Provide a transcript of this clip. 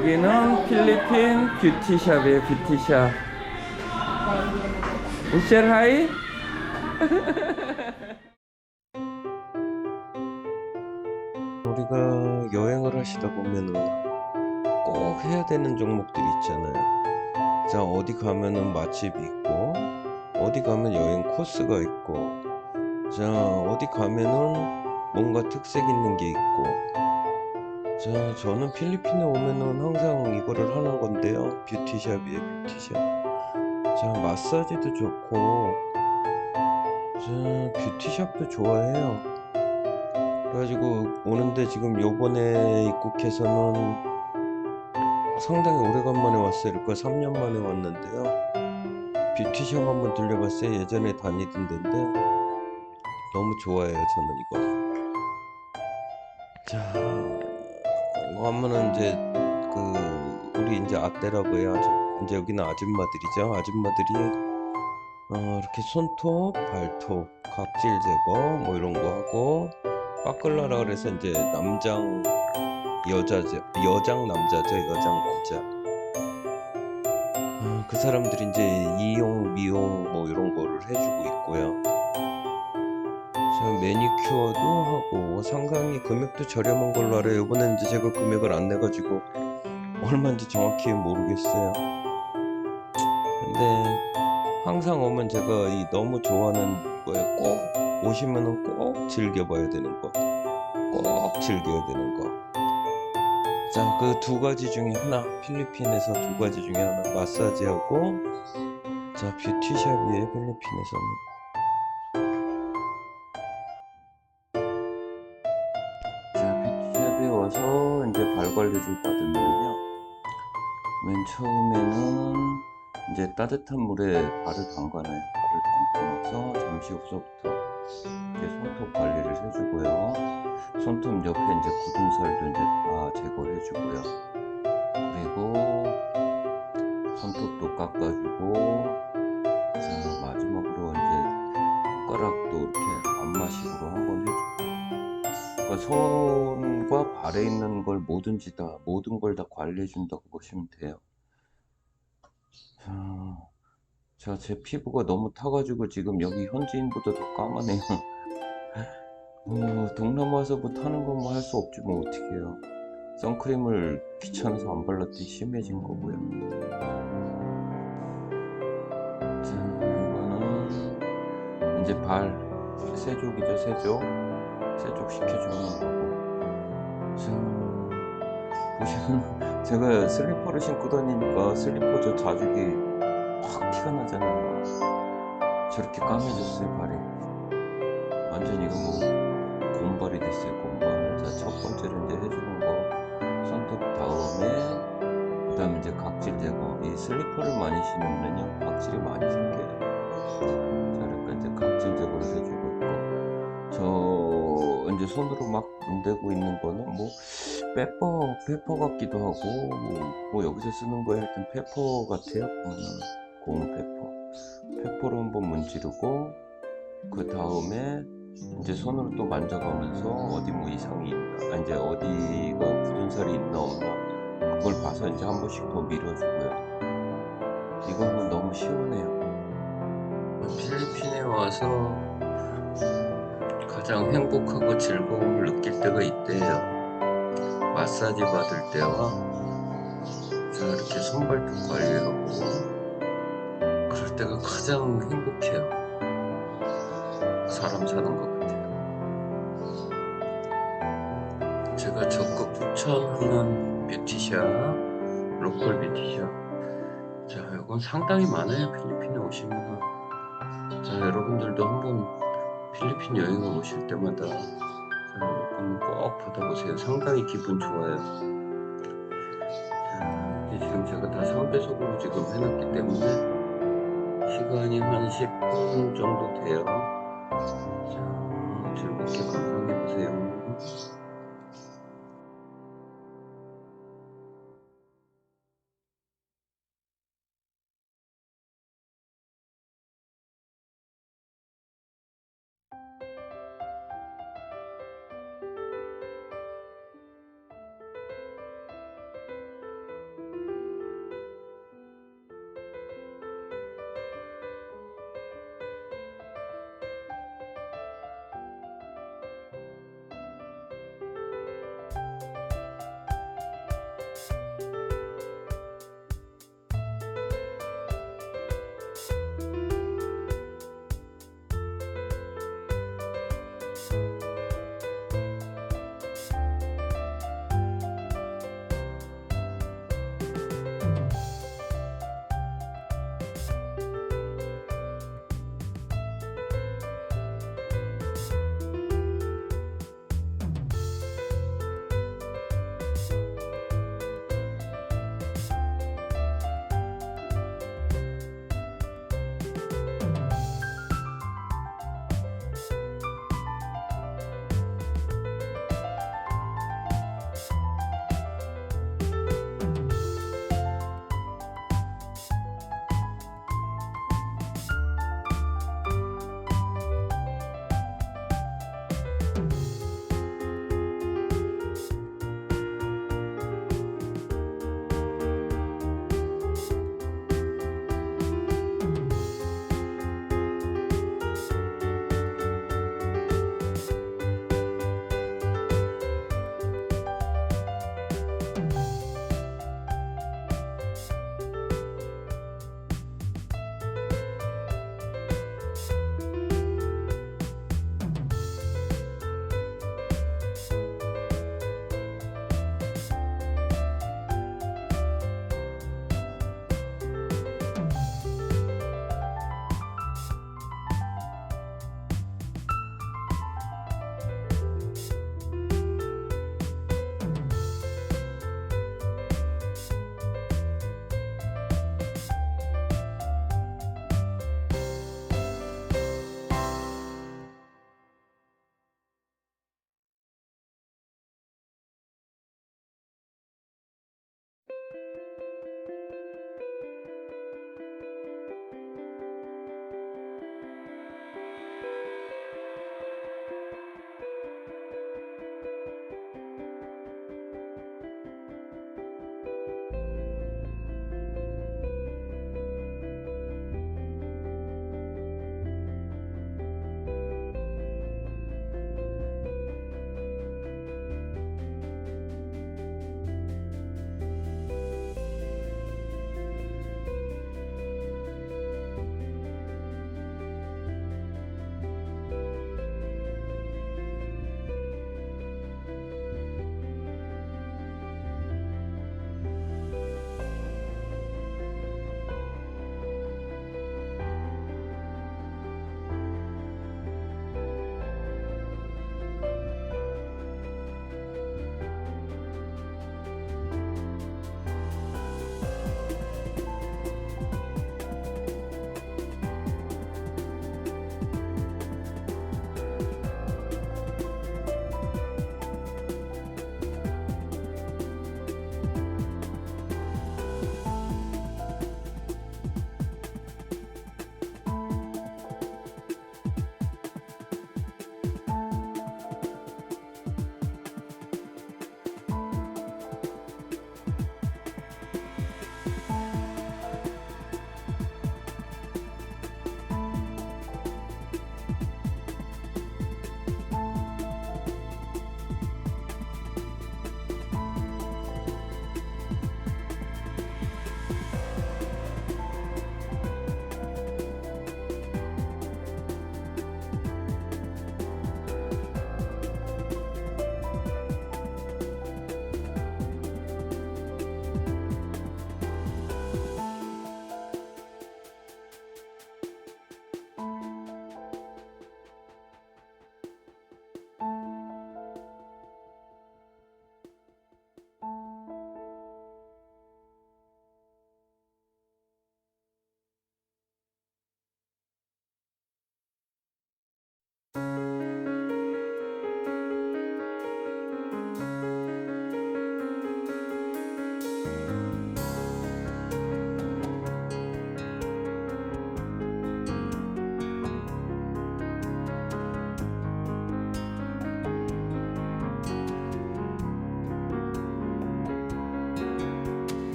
여기는 필리핀 뷰티샵이에요, 뷰티샵. 우셀 하이? 우리가 여행을 하시다 보면은 꼭 해야 되는 종목들이 있잖아요. 자, 어디 가면은 맛집이 있고, 어디 가면 여행 코스가 있고, 자, 어디 가면은 뭔가 특색 있는 게 있고, 자, 저는 필리핀에 오면은 항상 이거를 하는 건데요. 뷰티샵이에요, 뷰티샵. 자, 마사지도 좋고, 자, 뷰티샵도 좋아해요. 그래가지고 오는데 지금 요번에 입국해서는 상당히 오래간만에 왔어요. 그러니까 3년 만에 왔는데요. 뷰티샵 한번 들려봤어요. 예전에 다니던 데인데 너무 좋아해요. 저는 이거. 자, 하면은 이제 그 우리 이제 아떼라고 해야죠. 이제 여기는 아줌마들이죠. 아줌마들이 어, 이렇게 손톱, 발톱, 각질 제거 뭐 이런 거 하고 빠끌라라 그래서 이제 남장 여자죠. 여장 남자죠. 여장 남자. 어, 그 사람들이 이제 이용, 미용 뭐 이런 거를 해주고 있고요. 저 매니큐어도 하고 상당히 금액도 저렴한 걸로 알아요. 이번엔 이제 제가 금액을 안 내가지고 얼마인지 정확히 모르겠어요. 근데 항상 오면 제가 이 너무 좋아하는 거에 꼭 오시면은 꼭 즐겨봐야 되는 거. 꼭 즐겨야 되는 거. 자, 그 두 가지 중에 하나, 필리핀에서 두 가지 중에 하나, 마사지하고, 자, 뷰티샵이에요, 필리핀에서는. 관리를 받으면요. 맨 처음에는 이제 따뜻한 물에 발을 담가놔요. 발을 담가놔서 잠시 후서부터 이제 손톱 관리를 해주고요. 손톱 옆에 이제 굳은 살도 이제 다 제거해주고요. 그리고 손톱도 깎아주고, 자, 마지막으로 이제 손가락도 이렇게 안마식으로 한번 해주고. 그러니까 손과 발에 있는 걸 뭐든지 다, 모든 걸 다 관리해 준다고 보시면 돼요. 자, 자, 제 피부가 너무 타가지고 지금 여기 현지인보다 더 까마네요. 어, 동남아 와서 뭐 타는 건 뭐 할 수 없지 뭐 어떡해요. 선크림을 귀찮아서 안 발랐더니 심해진 거고요. 자, 이거는 이제 발 세족이죠, 세족. 세족 시켜주는 거고. 자, 보시면 제가 슬리퍼를 신고 다니니까 슬리퍼 저 자죽이 확 티가 나잖아요. 저렇게 까매졌어요, 발이. 완전 이거 뭐 곰발이 됐어요, 곰발. 자, 첫 번째로 이제 해주는 거. 손톱 다음에, 그 다음에 이제 각질 제거. 이 슬리퍼를 많이 신으면요, 각질이 많이 생겨요. 자, 그러니까 이제 각질 제거를 해주고 있고. 저, 이제 손으로 막 문대고 있는 거는 뭐, 페퍼, 페퍼 같기도 하고, 뭐, 뭐 여기서 쓰는 거에 하여튼 페퍼 같아요. 보면은, 고무 페퍼. 페퍼로 한번 문지르고, 그 다음에 이제 손으로 또 만져가면서 어디 뭐 이상이 있나, 아, 이제 어디가 굳은 살이 있나 없나, 그걸 봐서 이제 한 번씩 더 밀어주고요. 이거는 너무 시원해요. 필리핀에 와서 가장 행복하고 즐거움을 느낄 때가 이때예요. 마사지 받을 때와 자 이렇게 손발톱 관리하고 그럴 때가 가장 행복해요. 사람 사는 것 같아요. 제가 적극 추천하는 뷰티샵, 로컬 뷰티샵. 자, 이건 상당히 많아요. 필리핀에 오시면. 자, 여러분들도 한번 필리핀 여행을 오실 때마다 자, 이건 꼭 받아보세요. 상당히 기분 좋아요. 지금 제가 다 3배속으로 지금 해놨기 때문에 시간이 한 10분 정도 돼요.